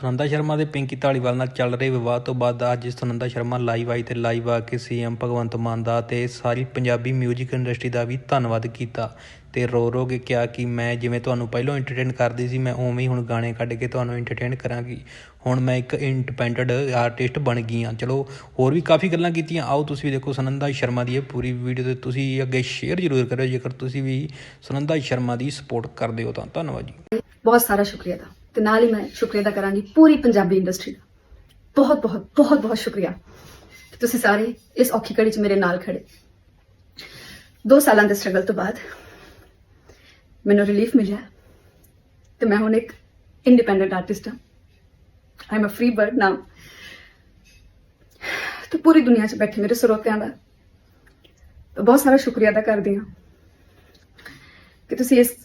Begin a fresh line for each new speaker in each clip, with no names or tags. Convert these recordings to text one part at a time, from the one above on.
ਸੁਨੰਦਾ ਸ਼ਰਮਾ ਦੇ ਪਿੰਕੀ ਢਾਲੀਵਾਲ ਨਾਲ ਚੱਲ ਰਹੇ ਵਿਵਾਦ ਤੋਂ ਬਾਅਦ ਅੱਜ ਸੁਨੰਦਾ ਸ਼ਰਮਾ ਲਾਈਵ ਆਈ ਤੇ ਲਾਈਵ ਆ ਕੇ ਸੀਐਮ ਭਗਵੰਤ ਮਾਨ ਦਾ ਤੇ ਸਾਰੀ ਪੰਜਾਬੀ 뮤직 ਇੰਡਸਟਰੀ ਦਾ ਵੀ ਧੰਨਵਾਦ ਕੀਤਾ ਤੇ ਰੋ ਰੋ ਕੇ ਕਿਹਾ ਕਿ ਮੈਂ ਜਿਵੇਂ ਤੁਹਾਨੂੰ ਪਹਿਲਾਂ ਐਂਟਰਟੇਨ ਕਰਦੀ ਸੀ, ਮੈਂ ਉਵੇਂ ਹੀ ਹੁਣ ਗਾਣੇ ਕੱਢ ਕੇ ਤੁਹਾਨੂੰ ਐਂਟਰਟੇਨ ਕਰਾਂਗੀ। ਹੁਣ ਮੈਂ ਇੱਕ ਇੰਡੀਪੈਂਡੈਂਟ ਆਰਟਿਸਟ ਬਣ ਗਈ ਹਾਂ। ਚਲੋ, ਹੋਰ ਵੀ ਕਾਫੀ ਗੱਲਾਂ ਕੀਤੀਆਂ। ਆਓ ਤੁਸੀਂ ਵੀ ਦੇਖੋ ਸੁਨੰਦਾ ਸ਼ਰਮਾ ਦੀ ਇਹ ਪੂਰੀ ਵੀਡੀਓ ਤੇ ਤੁਸੀਂ ਅੱਗੇ ਸ਼ੇਅਰ ਜ਼ਰੂਰ ਕਰਿਓ। ਜੇਕਰ ਤੁਸੀਂ ਵੀ ਸੁਨੰਦਾ ਸ਼ਰਮਾ ਦੀ ਸਪੋਰਟ ਕਰਦੇ ਹੋ ਤਾਂ ਧੰਨਵਾਦ ਜੀ।
ਬਹੁਤ ਸਾਰਾ ਸ਼ੁਕਰੀਆ ਦਾ ਤੇ ਨਾਲ ਹੀ ਮੈਂ ਸ਼ੁਕਰੀਆ ਦਾ ਕਰਾਂਗੀ ਪੂਰੀ ਪੰਜਾਬੀ ਇੰਡਸਟਰੀ ਦਾ। ਬਹੁਤ ਬਹੁਤ ਬਹੁਤ ਬਹੁਤ ਸ਼ੁਕਰੀਆ। ਕਿ ਤੁਸੀਂ ਸਾਰੇ ਇਸ ਔਖੀ ਘੜੀ 'ਚ ਮੇਰੇ ਨਾਲ ਖੜੇ। ਦੋ ਸਾਲਾਂ ਦੇ ਸਟਰਗਲ ਤੋਂ ਬਾਅਦ ਮੈਨੂੰ ਰਿਲੀਫ ਮਿਲਿਆ। ਤੇ ਮੈਂ ਹੁਣ ਇੱਕ ਇੰਡੀਪੈਂਡੈਂਟ ਆਰਟਿਸਟ ਹਾਂ। I am a free bird ਨਾਮ ਤੇ ਪੂਰੀ ਦੁਨੀਆ 'ਚ ਬੈਠੇ ਮੇਰੇ ਸਰੋਤਿਆਂ ਦਾ ਬਹੁਤ ਸਾਰਾ ਸ਼ੁਕਰੀਆ ਅਦਾ ਕਰਦੀ ਹਾਂ ਕਿ ਤੁਸੀਂ ਇਸ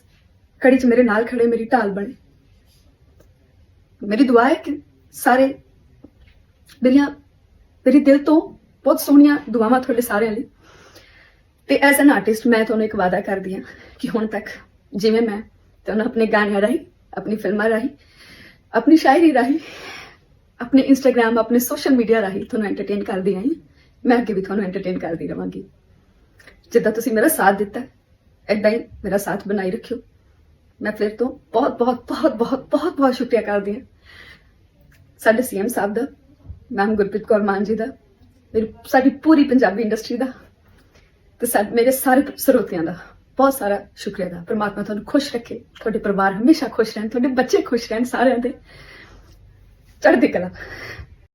ਘੜੀ 'ਚ ਮੇਰੇ ਨਾਲ ਖੜੇ, ਮੇਰੀ ਢਾਲ ਬਣੇ। ਮੇਰੀ ਦੁਆ ਹੈ ਕਿ ਸਾਰੇ ਮੇਰੀਆਂ, ਮੇਰੀ ਦਿਲ ਤੋਂ ਬਹੁਤ ਸੋਹਣੀਆਂ ਦੁਆਵਾਂ ਤੁਹਾਡੇ ਸਾਰਿਆਂ ਲਈ। ਤੇ ਐਜ਼ ਐਨ ਆਰਟਿਸਟ ਮੈਂ ਤੁਹਾਨੂੰ ਇੱਕ ਵਾਅਦਾ ਕਰਦੀ ਹਾਂ ਕਿ ਹੁਣ ਤੱਕ ਜਿਵੇਂ ਮੈਂ ਤੁਹਾਨੂੰ ਆਪਣੇ ਗਾਣਿਆਂ ਰਾਹੀਂ, ਆਪਣੀ ਫਿਲਮਾਂ ਰਾਹੀਂ, ਆਪਣੀ ਸ਼ਾਇਰੀ ਰਾਹੀਂ, ਆਪਣੇ ਇੰਸਟਾਗ੍ਰam ਆਪਣੇ ਸੋਸ਼ਲ ਮੀਡੀਆ ਰਾਹੀਂ ਤੁਹਾਨੂੰ ਐਂਟਰਟੇਨ ਕਰਦੀ ਆਈ ਹਾਂ। ਮੈਂ ਅੱਗੇ ਵੀ ਤੁਹਾਨੂੰ ਐਂਟਰਟੇਨ ਕਰਦੀ ਰਵਾਂਗੀ। ਜਿੱਦਾਂ ਤੁਸੀਂ ਮੇਰਾ ਸਾਥ ਦਿੱਤਾ, ਏਦਾਂ ਹੀ ਮੇਰਾ ਸਾਥ ਬਣਾਈ ਰੱਖਿਓ। ਮੈਂ ਫਿਰ ਤੋਂ ਬਹੁਤ ਬਹੁਤ ਬਹੁਤ ਬਹੁਤ ਬਹੁਤ ਬਹੁਤ ਸ਼ੁਕਰੀਆ ਕਰਦੀ ਹਾਂ। ਸਾਡੇ ਸੀਐਮ ਸਾਹਿਬ ਦਾ, ਮੈਮ ਗੁਰਪ੍ਰੀਤ ਕੌਰ ਮਾਨ ਜੀ ਦਾ, ਮੇਰੀ, ਸਾਡੀ ਪੂਰੀ ਪੰਜਾਬੀ ਇੰਡਸਟਰੀ ਦਾ ਤੇ ਮੇਰੇ ਸਾਰੇ ਸਰੋਤਿਆਂ ਦਾ ਬਹੁਤ ਸਾਰਾ ਸ਼ੁਕਰੀਆ ਦਾ ਪ੍ਰਮਾਤਮਾ ਤੁਹਾਨੂੰ ਖੁਸ਼ ਰੱਖੇ, ਤੁਹਾਡੇ ਪਰਿਵਾਰ ਹਮੇਸ਼ਾ ਖੁਸ਼ ਰਹਿਣ, ਤੁਹਾਡੇ ਬੱਚੇ ਖੁਸ਼ ਰਹਿਣ ਸਾਰਿਆਂ ਦੇ। ਚੜ੍ਹਦੀ ਕਲਾ।